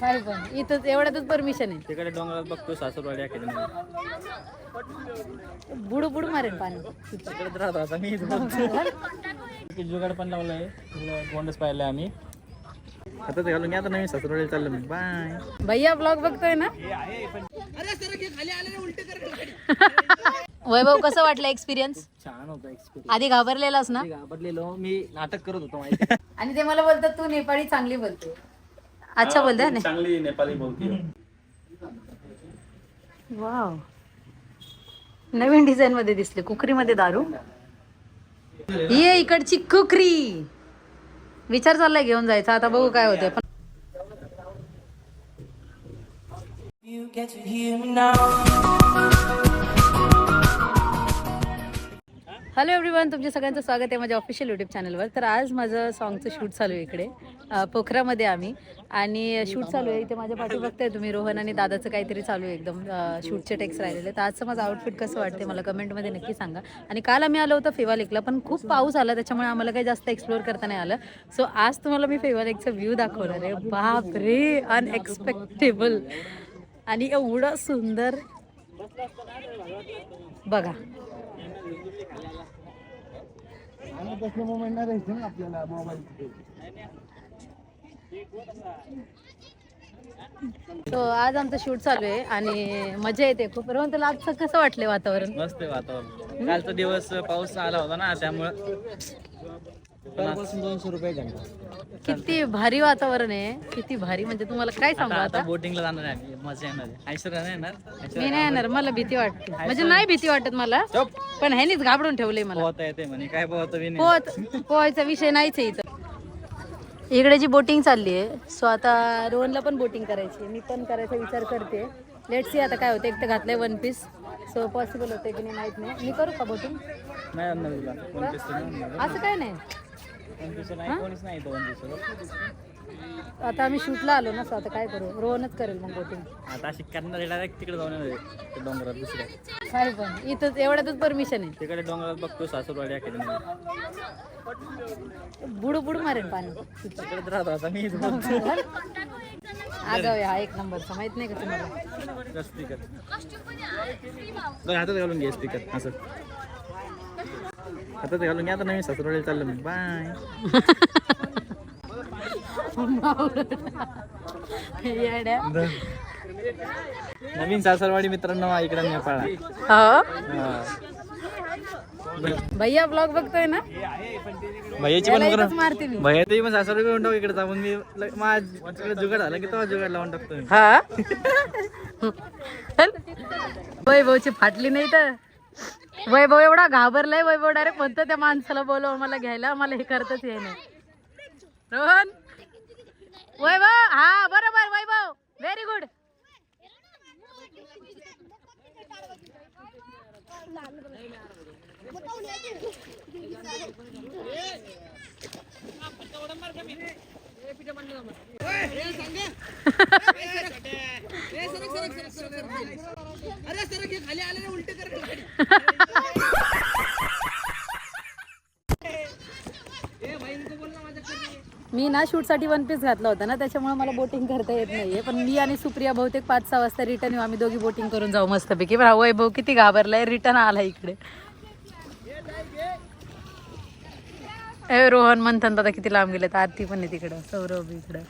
पण इथंच एवढ्यातच परमिशन आहे. तिकडे डोंगरात बघतो सासूरवाडी अकॅडमी बुडू बुडू मारेल पाणी. तिकडेच राहतो आता मी इथं. बघतो. जुगाड पण लावलाय. बोंडच पाहिलंय आम्ही. आता ते घालून घ्या आता नवीन सासूरवाडी चाललं मी बाय भैया ब्लॉग बघतोय ना? वैभव कसं वाटलं एक्सपिरियन्स छान होतं एक्सपिरियन्स आधी घाबरलेलास ना? घाबरलेलो. मी नाटक करत होतो माहिती आणि ते मला बोलतात तू नेपाळी चांगली बोलते. अच्छा बोलते ना चांगली नेपाळी बोलते वाव. नवीन डिझाईन मध्ये दिसले कुकरी मध्ये दारू. ये इकडची कुकरी. विचार चाललाय घेऊन जायचा आता बघू काय होते पण हॅलो एव्हरीवन तुमच्या सगळ्यांचं स्वागत आहे माझ्या ऑफिशियल यूट्यूब चॅनलवर तर आज माझं सॉंगचं शूट चालू आहे इकडे. पोखरामध्ये आम्ही. आणि शूट चालू आहे इथे माझ्या पाठी बघताय तुम्ही रोहन आणि दादाचं काहीतरी चालू आहे एकदम शूटचे टेक्स राहिलेले. तर आजचं माझं आउटफिट कसं वाटते मला कमेंटमध्ये नक्की सांगा. आणि काल आम्ही आलो होतो फेवा लेकला पण खूप पाऊस आला त्याच्यामुळे आम्हाला काही जास्त एक्सप्लोअर करता नाही आलं. सो आज तुम्हाला मी फेवा लेकचा व्ह्यू दाखवणार आहे. बाप रे अनएक्सपेक्टेबल आणि एवढं सुंदर. बघा. तो आज आमचं शूट चालू आहे आणि मजा येते खूप. रोहन तुला आजचं कसं वाटलं वातावरण? मस्त आहे वातावरण. कालचा दिवस पाऊस आला होता ना त्यामुळं दोनशे रुपये घंटा किती भारी वातावरण आहे. किती भारी. म्हणजे तुम्हाला काय सांगू आता आता? बोटिंगला जाणार आहे आम्ही. मजा येणार आहे. ऐश्वर्या नाही येणार. मी नाही येणार. मला भीती वाटते. म्हणजे नाही भीती वाटत मला पण ह्यानीच घाबरून ठेवलंय मला. पोहता येते म्हणे. काय पोहतो मी नाही पोहत पोहायचा विषय नाहीच आहे इथं. इकडे जी बोटिंग चालली आहे सो आता रोहनला पण बोटिंग करायची आहे. मी पण करायचा विचार करते. लेट सी आता काय होतं. एक तर घातलंय वन पीस सो पॉसिबल होते की नाही माहीत नाही. मी करू का बोटिंग नाही आणणार तुला. कोण पिस्तूल नाही आणणार. असं काय नाही. आता आम्ही शूटला आलो ना आता काय करू? रोहनच करेल मग बोटिंग आता अशी करणार डायरेक्ट तिकडे जाऊन डोंगरात दुसऱ्या. काय पण इथंच एवढ्यातच परमिशन आहे. तिकडे डोंगरात बघतो सासूरवाडी अकॅडमी बुडू बुडू मारेल पाणी. तिकडेच राहतो आता मी इथं. आगाव हा एक नंबरचा माहीत नाही का तुम्हाला? स्पीकर हातात घालून घे स्पीकर असं. हातात घालून घ्या आता नवीन सासूरवाडी चाललं मी. बाय येड्या नवीन सासरवाडी मित्रांनो इकडे नेपाळा हो? भैया ब्लॉग बघतोय ना? भैयाची पण इथंच मारते मी. भैयाची पण सासरवाडी घेऊन टाकू इकडे जाऊन. मी ल- माझ तिकडे जुगाड झाला की तेव्हा जुगाड लावून टाकतो मी. हा? चल. वैभवची फाटली नाही तर. वैभव एवढा घाबरलाय वैभव डायरेक्ट म्हणतो त्या माणसाला बोलव मला घ्यायला मला हे करतच ये नाही रोहन वैभव हा बरोबर वैभव व्हेरी गुड मी ना शूटसाठी वन पीस घातला होता ना त्याच्यामुळे मला बोटिंग करता येत नाहीये. पण मी आणि सुप्रिया बहुतेक पाच सहा वाजता रिटर्न येऊ आम्ही दोघी बोटिंग करून जाऊ मस्तपैकी. पण हा वैभव किती घाबरलाय? रिटर्न आला इकडे. ए रोहन म्हणतात दादा किती लांब गेले तर आरती पण आहे तिकडं सौरभ इकडं.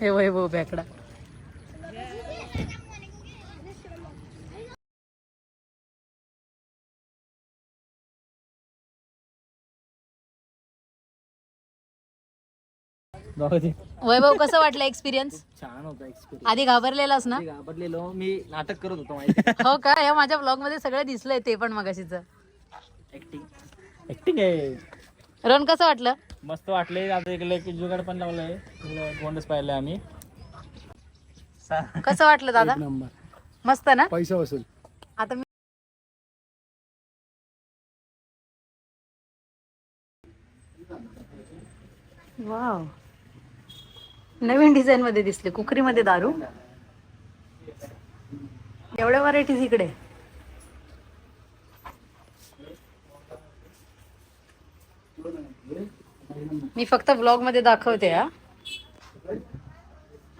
हे वैभव बॅकडा वैभव कसं वाटलं एक्सपिरियन्स छान होता एक्सपिरियन्स आधी घाबरलेलास ना? घाबरलेलो. मी नाटक करत होतो माहिती हो का? या माझ्या ब्लॉगमध्ये सगळं दिसलंय ते पण मगाशीच. ऍक्टिंग ऍक्टिंग आहे. रोहन कसं वाटलं? मस्त वाटले आता इकडे जुगाड पण लावलंय. बोंडच पाहिलंय आम्ही. कसं वाटलं दादा? मस्त ना? पैसा वसूल आता मी वाव नवीन डिझाईन मध्ये दिसले. कुकरी मध्ये दारू. एवढ्या व्हरायटीज इकडे. मी फक्त ब्लॉगमध्ये दाखवते हा.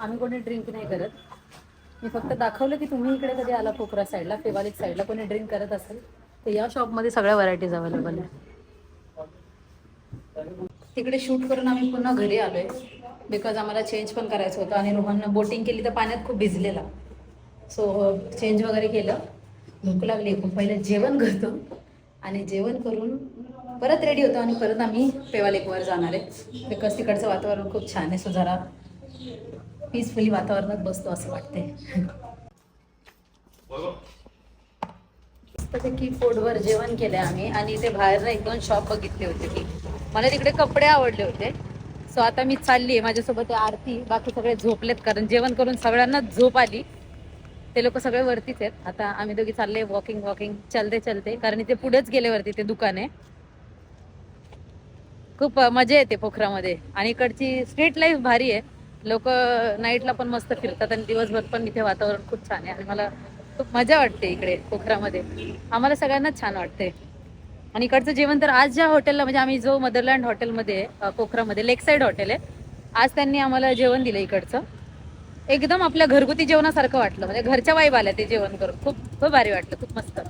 आम्ही कोणी ड्रिंक नाही करत. मी फक्त दाखवलं की तुम्ही इकडे कधी आला कोकरा साईडला फेवालिक साईडला कोणी ड्रिंक करत असेल तर या शॉपमध्ये सगळ्या व्हरायटीज अवेलेबल आहे तिकडे शूट करून आम्ही पुन्हा घरी आलोय. बिकॉज आम्हाला चेंज पण करायचं होतं. आणि रोहननं बोटिंग केली तर पाण्यात खूप भिजलेला. सो चेंज वगैरे केलं. भूक लागली. खूप पहिले जेवण करतो. आणि जेवण करून परत रेडी होतो आणि परत आम्ही पेवा लेकवर जाणार आहे. बिकॉज तिकडचं वातावरण खूप छान आहे. सो जरा पीसफुली वातावरणात बसतो असं वाटते की पोटभर जेवण केलं आम्ही. आणि ते बाहेर एक दोन शॉप बघितले होते की मला तिकडे कपडे आवडले होते. सो आता मी चालली आहे माझ्यासोबत आरती. बाकी सगळे झोपलेत कारण जेवण करून सगळ्यांना झोप आली. ते लोक सगळे वरतीच आहेत. आता आम्ही दोघी चालले वॉकिंग वॉकिंग चलते चलते. कारण इथे पुढेच गेले वरती ते दुकान आहे. खूप मजा येते पोखरामध्ये. आणि इकडची स्ट्रीट लाईफ भारी आहे. लोक नाईटला पण मस्त फिरतात आणि दिवसभर पण इथे वातावरण खूप छान आहे. आणि मला खूप मजा वाटते इकडे पोखरामध्ये. आम्हाला सगळ्यांनाच छान वाटते आणि इकडचं जेवण तर आज ज्या हॉटेलला म्हणजे आम्ही जो मदरलँड हॉटेलमध्ये पोखरामध्ये लेक साईड हॉटेल आहे आज त्यांनी आम्हाला जेवण दिलं इकडचं. एकदम आपल्या घरगुती जेवणासारखं वाटलं म्हणजे घरच्या वाईब आल्या ते जेवण करून. खूप खूप भारी वाटलं खूप मस्त.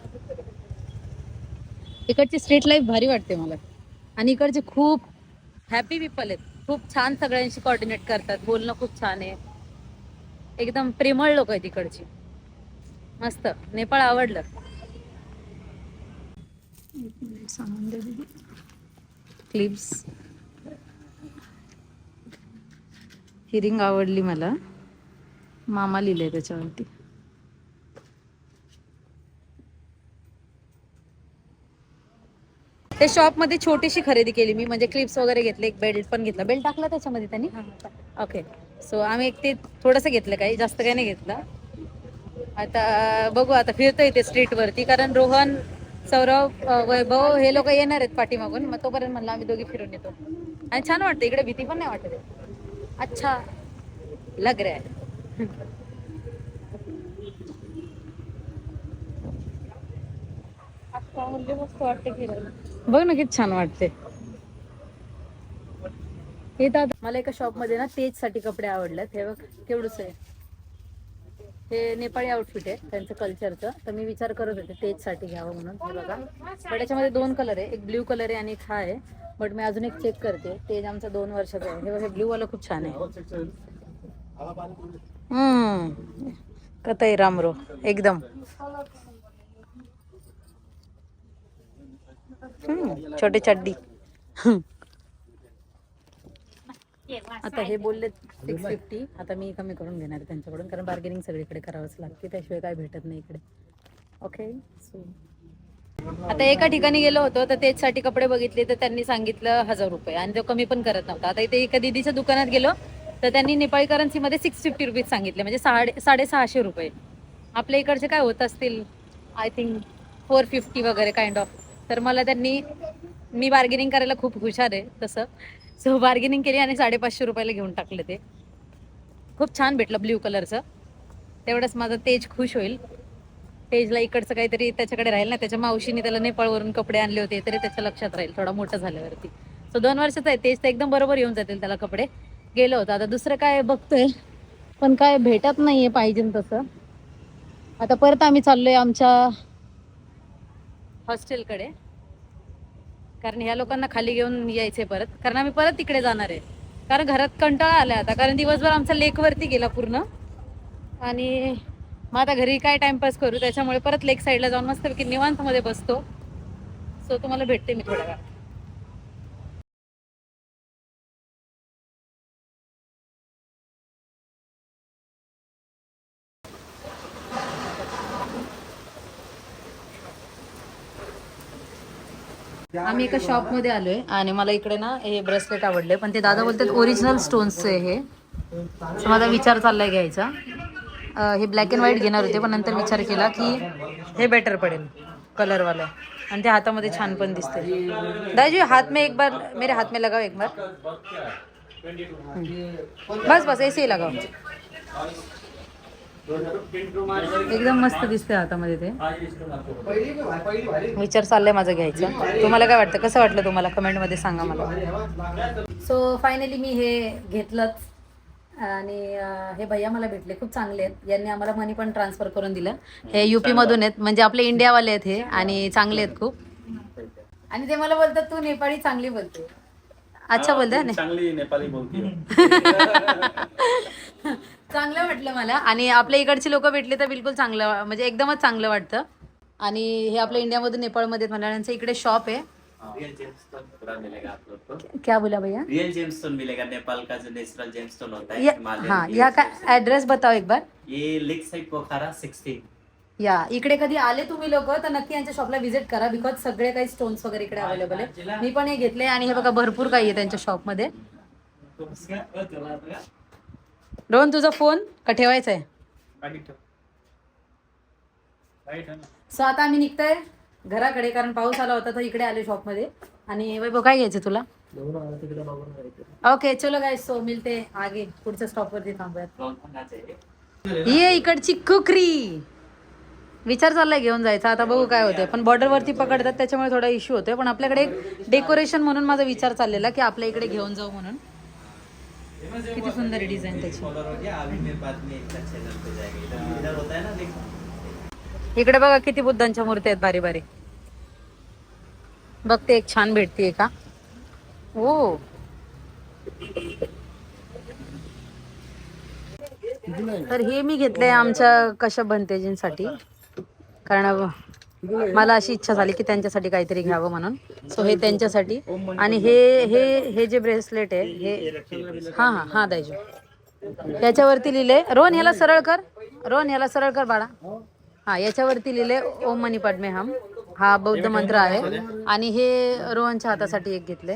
इकडची स्ट्रीट लाईफ भारी वाटते मला. आणि इकडचे खूप हॅपी पीपल आहेत. खूप छान सगळ्यांशी कॉर्डिनेट करतात. बोलणं खूप छान आहे. एकदम प्रेमळ लोक आहेत इकडची. मस्त. नेपाळ आवडलं. क्लिप्स ही रिंग आवडली मला. मामा लिहिलंय त्याच्यावरती. ते शॉपमध्ये छोटीशी खरेदी केली मी म्हणजे क्लिप्स वगैरे घेतले एक बेल्ट पण घेतला. बेल्ट टाकला त्याच्यामध्ये त्यांनी? ओके सो आम्ही एक ते थोडंसं घेतलं काही जास्त काही नाही घेतलं. आता बघू आता फिरतोय ते स्ट्रीट वरती कारण रोहन सौरभ अ, वैभव हे लोक येणार आहेत पाठीमागून. मग तोपर्यंत म्हणलं आम्ही दोघी फिरून येतो. आणि छान वाटतं. इकडे भीती पण नाही वाटत. अच्छा. लग रहा है बघ ना किती छान वाटते. हे दादा मला एका शॉपमध्ये ना तेजसाठी कपडे आवडलेत. हे बघ केवढंच आहे. हे नेपाळी आउटफिट आहे त्यांचं कल्चरचं तर मी विचार करत होते तेजसाठी घ्यावं म्हणून हे बघा. बट याच्यामध्ये दोन कलर आहे एक ब्ल्यू कलर आहे आणि एक हा आहे. बट मी अजून एक चेक करते तेज आमचं दोन वर्षाचं आहे. हे बघा ब्ल्यू वाला खूप छान आहे. हम्म. कताई रामरो एकदम. छोटे चड्डी. आता हे बोलले सिक्स फिफ्टी आता मी कमी करून घेणार त्यांच्याकडून कारण बार्गेनिंग सगळीकडे करावंच लागते त्याशिवाय काय भेटत नाही इकडे. ओके सो आता एका ठिकाणी गेलो होतो तर तेचसाठी कपडे बघितले तर त्यांनी सांगितलं हजार रुपये आणि तो कमी पण करत नव्हता. आता इथे एका दिदीच्या दुकानात गेलो तर त्यांनी नेपाळी करन्सीमध्ये सिक्स फिफ्टी रुपीज सांगितले म्हणजे साडे साडेसहाशे रुपये. आपल्या इकडचे काय होत असतील? आय थिंक फोर फिफ्टी वगैरे काइंड ऑफ तर मला त्यांनी मी बार्गेनिंग करायला खूप हुशार आहे तसं. सो बार्गेनिंग केली आणि साडेपाचशे रुपयाला घेऊन टाकलं ते. खूप छान भेटलं ब्ल्यू कलरचं तेवढंच माझं तेज खुश होईल. तेजला इकडचं काहीतरी त्याच्याकडे राहील ना त्याच्या मावशीने त्याला नेपाळवरून कपडे आणले होते तरी त्याच्या लक्षात राहील थोडा मोठा झाल्यावरती. सो दोन वर्षाचा आहे तेज तर एकदम बरोबर येऊन जातील त्याला कपडे. गेलो होतं. आता दुसरं काय बघतोय? पण काय भेटत नाहीये पाहिजे तसं. आता परत आम्ही चाललोय आमच्या हॉस्टेलकडे कारण ह्या लोकांना खाली घेऊन यायचे परत. कारण आम्ही परत तिकडे जाणार आहे. कारण घरात कंटाळा आला आता. कारण दिवसभर आमचा लेकवरती गेला पूर्ण. आणि मग आता घरी काय टाइमपास करू? त्याच्यामुळे परत लेक साईडला जाऊन मस्तपैकी निवांतमध्ये बसतो. सो तुम्हाला भेटते मी थोड्या वेळा आम्ही एका शॉपमध्ये आलोय आणि मला इकडे ना हे ब्रेसलेट आवडले. पण ते दादा बोलतात ओरिजिनल स्टोन्सचे हे. माझा विचार चाललाय घ्यायचा. हे ब्लॅक अँड व्हाईट घेणार होते पण नंतर विचार केला की हे बेटर पडेल कलरवालं आणि ते हातामध्ये छान पण दिसते दादाजी हात में एक बार मेरे हात में लगाओ एक बार. बस बस ऐसे ही लगाओ. एकदम मस्त दिसते हातामध्ये ते. विचार चाललाय माझा घ्यायचा. तुम्हाला काय वाटतं? कसं वाटलं तुम्हाला? कमेंटमध्ये सांगा मला. सो फायनली मी हे घेतलंच. आणि हे भैया मला भेटले. खूप चांगले आहेत. यांनी आम्हाला मनी पण ट्रान्सफर करून दिलं. हे युपी मधून आहेत. म्हणजे आपले इंडियावाले आहेत हे. आणि चांगले आहेत खूप. आणि ते मला बोलतात तू नेपाळी चांगली बोलते. अच्छा बोलते नेपाळी बोलती. चांगलं वाटलं मला. आणि आपल्या इकडची लोक भेटली तर बिलकुल चांगलं म्हणजे एकदमच चांगलं वाटतं. आणि हे आपल्या इंडियामधून नेपाळमध्ये आहेत म्हणलं यांचं इकडे शॉप आहे. रियल जेमस्टोन पूरा मिलेगा आप लोग को क्या बोला भैया? रियल जेमस्टोन मिलेगा नेपाल का जो नेचुरल जेमस्टोन होता है हाँ real या का। ऍड्रेस बताओ एक बार. ये लेक साइड पोखरा सिक्सटीन या इकडे कधी आले तुम्ही लोक तर नक्की यांच्या शॉपला व्हिजिट करा बिकॉज सगळे काही स्टोन्स वगैरे इकडे अवेलेबल आहे. मी पण हे घेतले आणि हे बघा भरपूर काही आहे त्यांच्या शॉपमध्ये रोहन तुझा फोन का ठेवायचा आहे? सो आता आम्ही निघतोय घराकडे कारण पाऊस आला होता तर इकडे आले शॉपमध्ये. आणि वैभव काय घ्यायचं तुला? ओके चलो गाय सो मिलते आगे. पुढच्या स्टॉप वरती थांबूयात. ही इकडची कुकरी. विचार चाललाय घेऊन जायचा. आता बघू काय होते पण बॉर्डर वरती पकडतात त्याच्यामुळे थोडा इश्यू होतोय. पण आपल्याकडे डेकोरेशन म्हणून माझा विचार चाललेला की आपल्या इकडे घेऊन जाऊ म्हणून. किती सुंदर डिझाईन त्याची. इकडे बघा किती बुद्धांच्या मूर्ती आहेत बारी बारी. बघते एक छान भेटतीये का? ओ. तर हे मी घेतलंय आमच्या कशा बनतेजींसाठी. कारण मला अशी इच्छा झाली की त्यांच्यासाठी काहीतरी घ्यावं म्हणून. सो हे त्यांच्यासाठी. आणि हे हे हे जे ब्रेसलेट आहे हे हा हा हा दायजो याच्यावरती लिहिले रोहन ह्याला सरळ कर. रोहन ह्याला सरळ कर बाळा. हा याच्यावरती लिहिले ओम मनी पद्मे हम हा बौद्ध मंत्र आहे. आणि हे रोहनच्या हातासाठी एक घेतले.